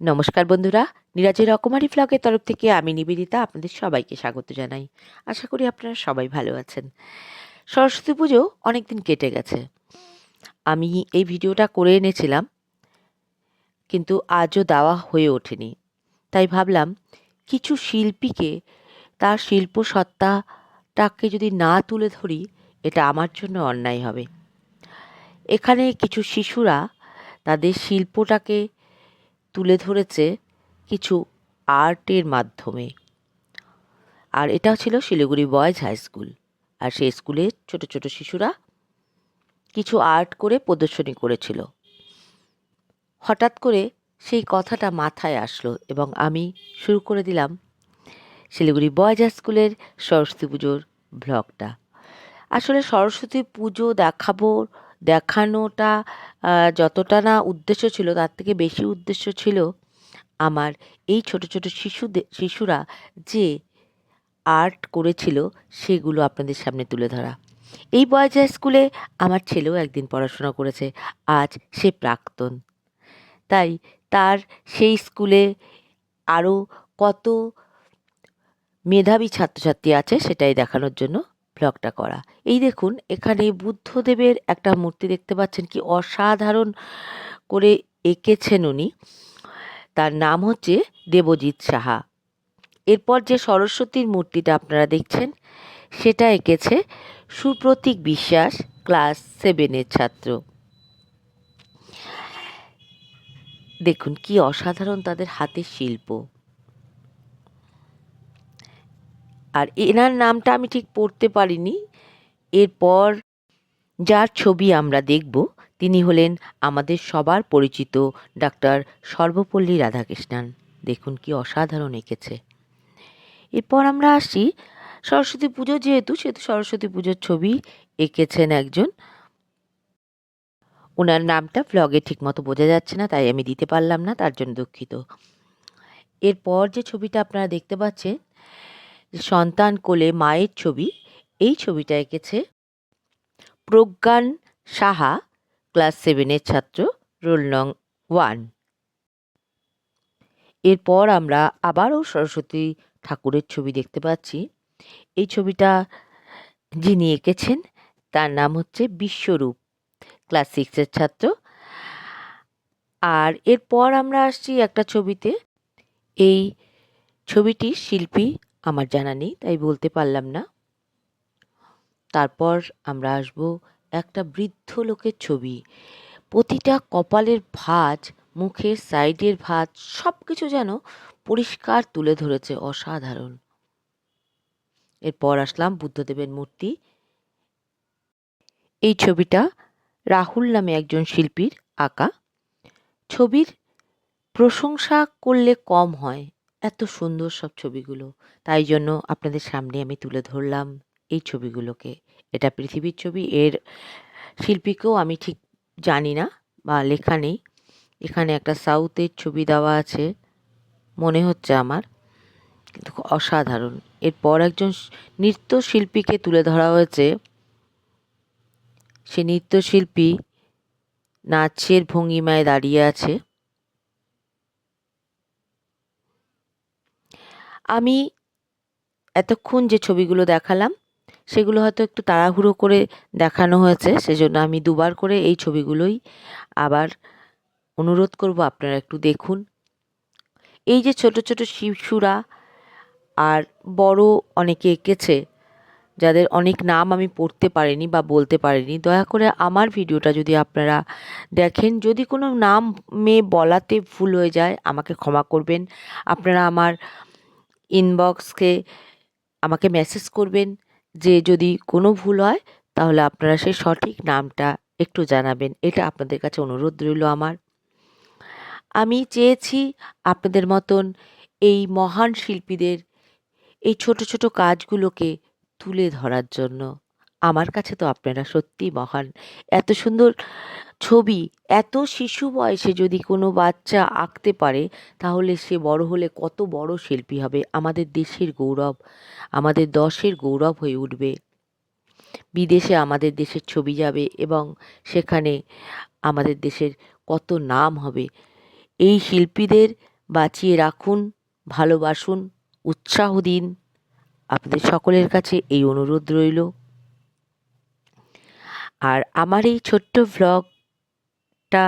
নমস্কার বন্ধুরা, নিরাজের রকমারি ব্লগের তরফ থেকে আমি নিবেদিতা আপনাদের সবাইকে স্বাগত জানাই। আশা করি আপনারা সবাই ভালো আছেন। সরস্বতী পুজো অনেক দিন কেটে গেছে। আমি এই ভিডিওটা করে এনেছিলাম, কিন্তু আজও দেওয়া হয়ে ওঠেনি। তাই ভাবলাম, কিছু শিল্পীকে তার শিল্প সত্তাটাকে যদি না তুলে ধরি, এটা আমার জন্য অন্যায় হবে। এখানে কিছু শিশুরা তাদের শিল্পটাকে তুলে ধরেছে কিছু আর্টের মাধ্যমে। আর এটা ছিল শিলিগুড়ি বয়েজ হাই স্কুল। আর সেই স্কুলে ছোট ছোট শিশুরা কিছু আর্ট করে প্রদর্শনী করেছিল। হঠাৎ করে সেই কথাটা মাথায় আসলো এবং আমি শুরু করে দিলাম শিলিগুড়ি বয়েজ হাই স্কুলের সরস্বতী পুজোর ব্লগটা। আসলে সরস্বতী পুজো দেখাবো, দেখানোটা যতটা না উদ্দেশ্য ছিল, তার থেকে বেশি উদ্দেশ্য ছিল আমার এই ছোট ছোট শিশুদের শিশুরা যে আর্ট করেছিল, সেগুলো আপনাদের সামনে তুলে ধরা। এই বয়েজ হাই স্কুলে আমার ছেলেও একদিন পড়াশোনা করেছে, আজ সে প্রাক্তন। তাই তার সেই স্কুলে আরও কত মেধাবী ছাত্রছাত্রী আছে সেটাই দেখানোর জন্য ব্লগটা করা। এই দেখুন, এখানে বুদ্ধদেবের একটা মূর্তি দেখতে পাচ্ছেন কি অসাধারণ করে এঁকেছেন উনি। তার নাম হচ্ছে দেবজিৎ সাহা। এরপর যে সরস্বতীর মূর্তিটা আপনারা দেখছেন, সেটা এঁকেছে সুপ্রতীক বিশ্বাস, ক্লাস সেভেনের ছাত্র। দেখুন, কি অসাধারণ তাদের হাতের শিল্প। আর এনার নামটা আমি ঠিক পড়তে পারিনি। এরপর যার ছবি আমরা দেখব, তিনি হলেন আমাদের সবার পরিচিত ডাক্তার সর্বপল্লী রাধাকৃষ্ণান। দেখুন কি অসাধারণ এঁকেছে। এরপর আমরা আসি সরস্বতী পুজো, যেহেতু সেহেতু সরস্বতী পুজোর ছবি এঁকেছেন একজন। ওনার নামটা ব্লগে ঠিকমতো বোঝা যাচ্ছে না, তাই আমি দিতে পারলাম না, তার জন্য দুঃখিত। এরপর যে ছবিটা আপনারা দেখতে পাচ্ছেন সন্তান কোলে মায়ের ছবি, এই ছবিটা এঁকেছে প্রজ্ঞান সাহা, ক্লাস সেভেনের ছাত্র, রোল নং ওয়ান। এরপর আমরা আবারও সরস্বতী ঠাকুরের ছবি দেখতে পাচ্ছি। এই ছবিটা যিনি এঁকেছেন, তার নাম হচ্ছে বিশ্বরূপ, ক্লাস সিক্সের ছাত্র। আর এরপর আমরা আসছি একটা ছবিতে, এই ছবিটির শিল্পী আমার জানা নেই, তাই বলতে পারলাম না। তারপর আমরা আসব একটা বৃদ্ধ লোকের ছবি। প্রতিটা কপালের ভাঁজ, মুখের সাইডের ভাঁজ সব কিছু যেন পরিষ্কার তুলে ধরেছে অসাধারণ। এরপর আসলাম বুদ্ধদেবের মূর্তি। এই ছবিটা রাহুল নামে একজন শিল্পীর আঁকা। ছবির প্রশংসা করলে কম হয় এত সুন্দর সব ছবিগুলো। তাই জন্য আপনাদের সামনে আমি তুলে ধরলাম এই ছবিগুলোকে। এটা পৃথিবীর ছবি, এর শিল্পীকেও আমি ঠিক জানি না বা লেখা নেই। এখানে একটা সাউথের ছবি দেওয়া আছে, মনে হচ্ছে আমার, কিন্তু অসাধারণ। এরপর একজন নৃত্যশিল্পীকে তুলে ধরা হয়েছে। সে নৃত্যশিল্পী নাচের ভঙ্গিমায় দাঁড়িয়ে আছে। আমি এতক্ষণ যে ছবিগুলো দেখালাম, সেগুলো হয়তো একটু তাড়াহুড়ো করে দেখানো হয়েছে, সেজন্য আমি দুবার করে এই ছবিগুলোই আবার অনুরোধ করব আপনারা একটু দেখুন। এই যে ছোট ছোট শিশুরা আর বড় অনেকে এঁকেছে, যাদের অনেক নাম আমি পড়তে পারিনি বা বলতে পারিনি, দয়া করে আমার ভিডিওটা যদি আপনারা দেখেন, যদি কোনো নাম মে বলাতে ভুল হয়ে যায়, আমাকে ক্ষমা করবেন। আপনারা আমার ইনবক্সকে আমাকে মেসেজ করবেন যে যদি কোনো ভুল হয়, তাহলে আপনারা সেই সঠিক নামটা একটু জানাবেন। এটা আপনাদের কাছে অনুরোধ রইল আমার। আমি চেয়েছি আপনাদের মতন এই মহান শিল্পীদের এই ছোট ছোট কাজগুলোকে তুলে ধরার জন্য। আমার কাছে তো আপনারা সত্যিই মহান। এত সুন্দর ছবি, এত শিশু বয়সে যদি কোনো বাচ্চা আঁকতে পারে, তাহলে সে বড় হলে কত বড় শিল্পী হবে। আমাদের দেশের গৌরব, আমাদের দশের গৌরব হয়ে উঠবে। বিদেশে আমাদের দেশের ছবি যাবে এবং সেখানে আমাদের দেশের কত নাম হবে। এই শিল্পীদের বাঁচিয়ে রাখুন, ভালোবাসুন, উৎসাহ দিন। আপনাদের সকলের কাছে এই অনুরোধ রইল। আর আমার এই ছোট্ট ভ্লগটা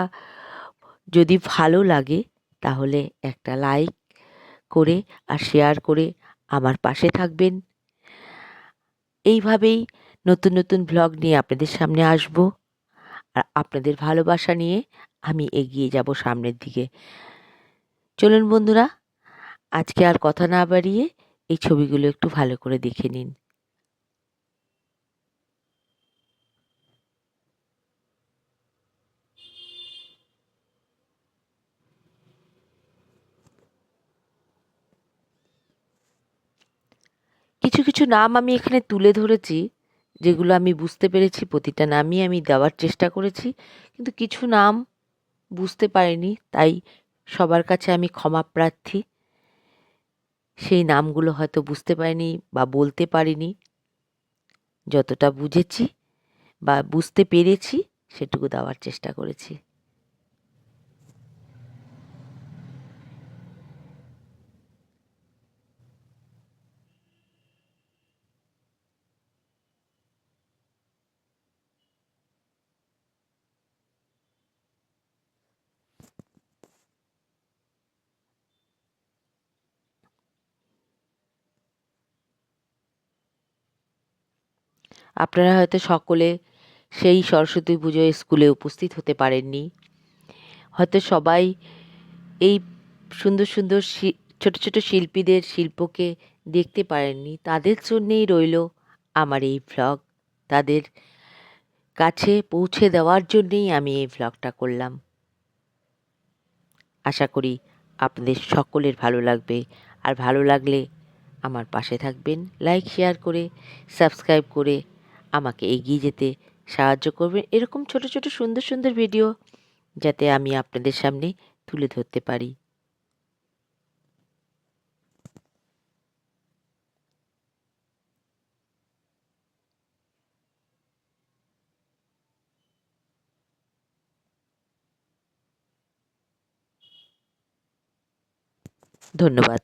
যদি ভালো লাগে, তাহলে একটা লাইক করে আর শেয়ার করে আমার পাশে থাকবেন। এইভাবেই নতুন নতুন ভ্লগ নিয়ে আপনাদের সামনে আসব। আর আপনাদের ভালোবাসা নিয়ে আমি এগিয়ে যাব সামনের দিকে। চলুন বন্ধুরা, আজকে আর কথা না বাড়িয়ে এই ছবিগুলো একটু ভালো করে দেখে নিন কিছু কিছু নাম আমি এখানে তুলে ধরেছি, যেগুলো আমি বুঝতে পেরেছি, প্রতিটা নামই আমি দেওয়ার চেষ্টা করেছি, কিন্তু কিছু নাম বুঝতে পারিনি, তাই সবার কাছে আমি ক্ষমা প্রার্থী। সেই নামগুলো হয়তো বুঝতে পারিনি বা বলতে পারিনি, যতটা বুঝেছি বা বুঝতে পেরেছি, সেটুকু দেওয়ার চেষ্টা করেছি। আপনারা হয়তো সকলে সেই সরস্বতী পুজোয় স্কুলে উপস্থিত হতে পারেননি। হয়তো সবাই এই সুন্দর সুন্দর ছোট ছোট শিল্পীদের শিল্পকে দেখতে পারেননি। তাদের জন্যেই রইল আমার এই ভ্লগ তাদের কাছে পৌঁছে দেওয়ার জন্যেই আমি এই ভ্লগটা করলাম। আশা করি আপনাদের সকলের ভালো লাগবে। আর ভালো লাগলে আমার পাশে থাকবেন। লাইক শেয়ার করে সাবস্ক্রাইব করে আমাকে এগিয়ে যেতে সাহায্য করবেন এরকম ছোট ছোট সুন্দর সুন্দর ভিডিও যাতে আমি আপনাদের সামনে তুলে ধরতে পারি। ধন্যবাদ।